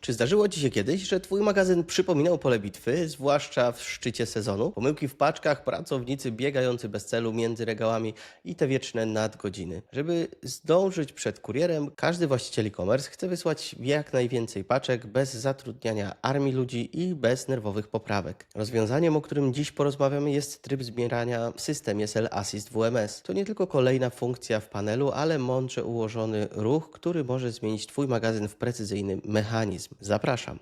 Czy zdarzyło Ci się kiedyś, że Twój magazyn przypominał pole bitwy, zwłaszcza w szczycie sezonu? Pomyłki w paczkach, pracownicy biegający bez celu między regałami i te wieczne nadgodziny. Żeby zdążyć przed kurierem, każdy właściciel e-commerce chce wysłać jak najwięcej paczek bez zatrudniania armii ludzi i bez nerwowych poprawek. Rozwiązaniem, o którym dziś porozmawiamy, jest tryb zbierania w systemie Cell Assist WMS. To nie tylko kolejna funkcja w panelu, ale mądrze ułożony ruch, który może zmienić Twój magazyn w precyzyjny mechanizm. Zapraszam.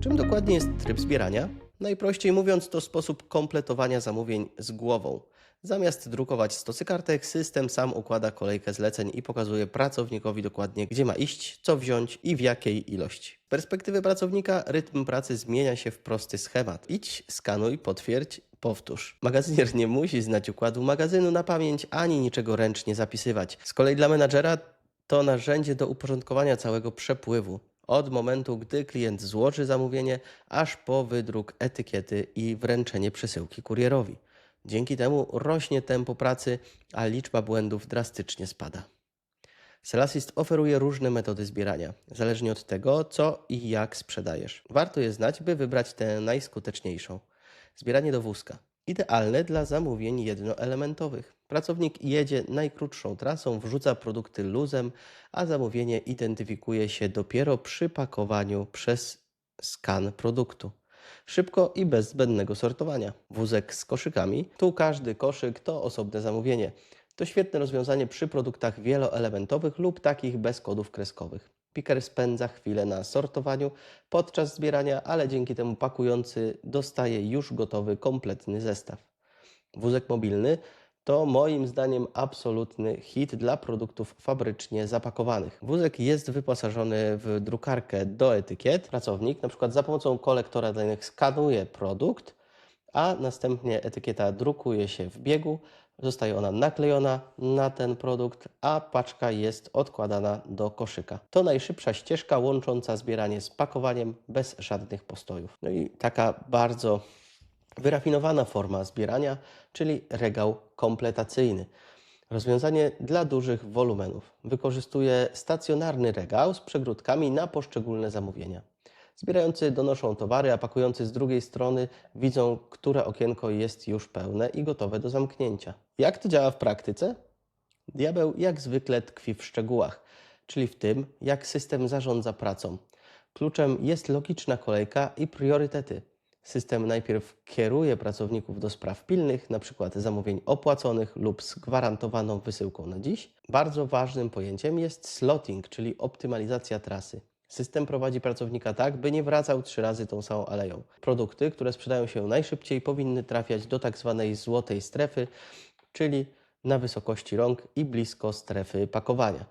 Czym dokładnie jest tryb zbierania? Najprościej mówiąc, to sposób kompletowania zamówień z głową. Zamiast drukować stosy kartek, system sam układa kolejkę zleceń i pokazuje pracownikowi dokładnie, gdzie ma iść, co wziąć i w jakiej ilości. Z perspektywy pracownika rytm pracy zmienia się w prosty schemat. Idź, skanuj, potwierdź, powtórz. Magazynier nie musi znać układu magazynu na pamięć ani niczego ręcznie zapisywać. Z kolei dla menadżera to narzędzie do uporządkowania całego przepływu. Od momentu, gdy klient złoży zamówienie, aż po wydruk etykiety i wręczenie przesyłki kurierowi. Dzięki temu rośnie tempo pracy, a liczba błędów drastycznie spada. Selasist oferuje różne metody zbierania, zależnie od tego, co i jak sprzedajesz. Warto je znać, by wybrać tę najskuteczniejszą. Zbieranie do wózka. Idealne dla zamówień jednoelementowych. Pracownik jedzie najkrótszą trasą, wrzuca produkty luzem, a zamówienie identyfikuje się dopiero przy pakowaniu przez skan produktu. Szybko i bez zbędnego sortowania. Wózek z koszykami. Tu każdy koszyk to osobne zamówienie. To świetne rozwiązanie przy produktach wieloelementowych lub takich bez kodów kreskowych. Piker spędza chwilę na sortowaniu podczas zbierania, ale dzięki temu pakujący dostaje już gotowy, kompletny zestaw. Wózek mobilny to moim zdaniem absolutny hit dla produktów fabrycznie zapakowanych. Wózek jest wyposażony w drukarkę do etykiet. Pracownik na przykład za pomocą kolektora danych skanuje produkt, a następnie etykieta drukuje się w biegu, zostaje ona naklejona na ten produkt, a paczka jest odkładana do koszyka. To najszybsza ścieżka łącząca zbieranie z pakowaniem bez żadnych postojów. No i taka bardzo wyrafinowana forma zbierania, czyli regał kompletacyjny. Rozwiązanie dla dużych wolumenów. Wykorzystuje stacjonarny regał z przegródkami na poszczególne zamówienia. Zbierający donoszą towary, a pakujący z drugiej strony widzą, które okienko jest już pełne i gotowe do zamknięcia. Jak to działa w praktyce? Diabeł jak zwykle tkwi w szczegółach, czyli w tym, jak system zarządza pracą. Kluczem jest logiczna kolejka i priorytety. System najpierw kieruje pracowników do spraw pilnych, np. zamówień opłaconych lub z gwarantowaną wysyłką na dziś. Bardzo ważnym pojęciem jest slotting, czyli optymalizacja trasy. System prowadzi pracownika tak, by nie wracał trzy razy tą samą aleją. Produkty, które sprzedają się najszybciej, powinny trafiać do tak zwanej złotej strefy, czyli na wysokości rąk i blisko strefy pakowania.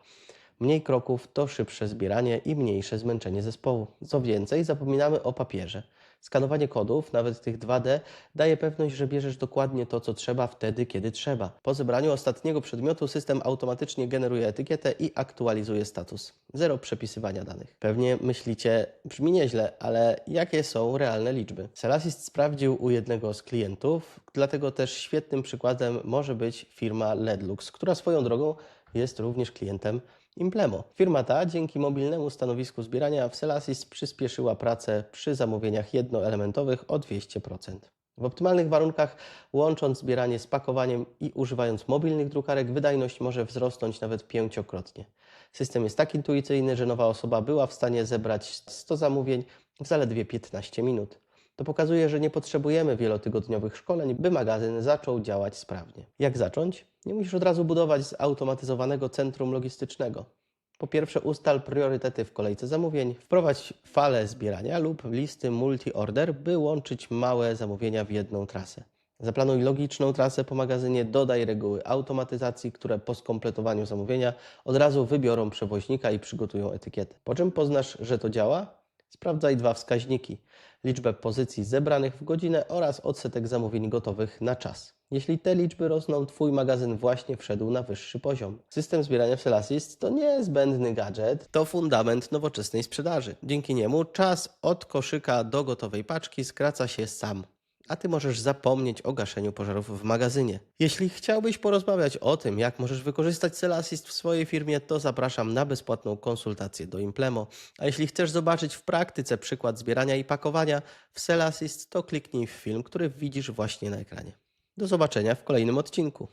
Mniej kroków to szybsze zbieranie i mniejsze zmęczenie zespołu. Co więcej, zapominamy o papierze. Skanowanie kodów, nawet tych 2D, daje pewność, że bierzesz dokładnie to, co trzeba wtedy, kiedy trzeba. Po zebraniu ostatniego przedmiotu system automatycznie generuje etykietę i aktualizuje status. Zero przepisywania danych. Pewnie myślicie, brzmi nieźle, ale jakie są realne liczby? Selasist sprawdził u jednego z klientów, dlatego też świetnym przykładem może być firma Ledlux, która swoją drogą jest również klientem Implemo. Firma ta dzięki mobilnemu stanowisku zbierania w Selasys przyspieszyła pracę przy zamówieniach jednoelementowych o 200%. W optymalnych warunkach, łącząc zbieranie z pakowaniem i używając mobilnych drukarek, wydajność może wzrosnąć nawet pięciokrotnie. System jest tak intuicyjny, że nowa osoba była w stanie zebrać 100 zamówień w zaledwie 15 minut. To pokazuje, że nie potrzebujemy wielotygodniowych szkoleń, by magazyn zaczął działać sprawnie. Jak zacząć? Nie musisz od razu budować zautomatyzowanego centrum logistycznego. Po pierwsze, ustal priorytety w kolejce zamówień, wprowadź falę zbierania lub listy multi-order, by łączyć małe zamówienia w jedną trasę. Zaplanuj logiczną trasę po magazynie, dodaj reguły automatyzacji, które po skompletowaniu zamówienia od razu wybiorą przewoźnika i przygotują etykietę. Po czym poznasz, że to działa? Sprawdzaj dwa wskaźniki: liczbę pozycji zebranych w godzinę oraz odsetek zamówień gotowych na czas. Jeśli te liczby rosną, Twój magazyn właśnie wszedł na wyższy poziom. System zbierania w to nie zbędny gadżet, to fundament nowoczesnej sprzedaży. Dzięki niemu czas od koszyka do gotowej paczki skraca się sam. A ty możesz zapomnieć o gaszeniu pożarów w magazynie. Jeśli chciałbyś porozmawiać o tym, jak możesz wykorzystać Cell Assist w swojej firmie, to zapraszam na bezpłatną konsultację do Implemo. A jeśli chcesz zobaczyć w praktyce przykład zbierania i pakowania w Cell Assist, to kliknij w film, który widzisz właśnie na ekranie. Do zobaczenia w kolejnym odcinku.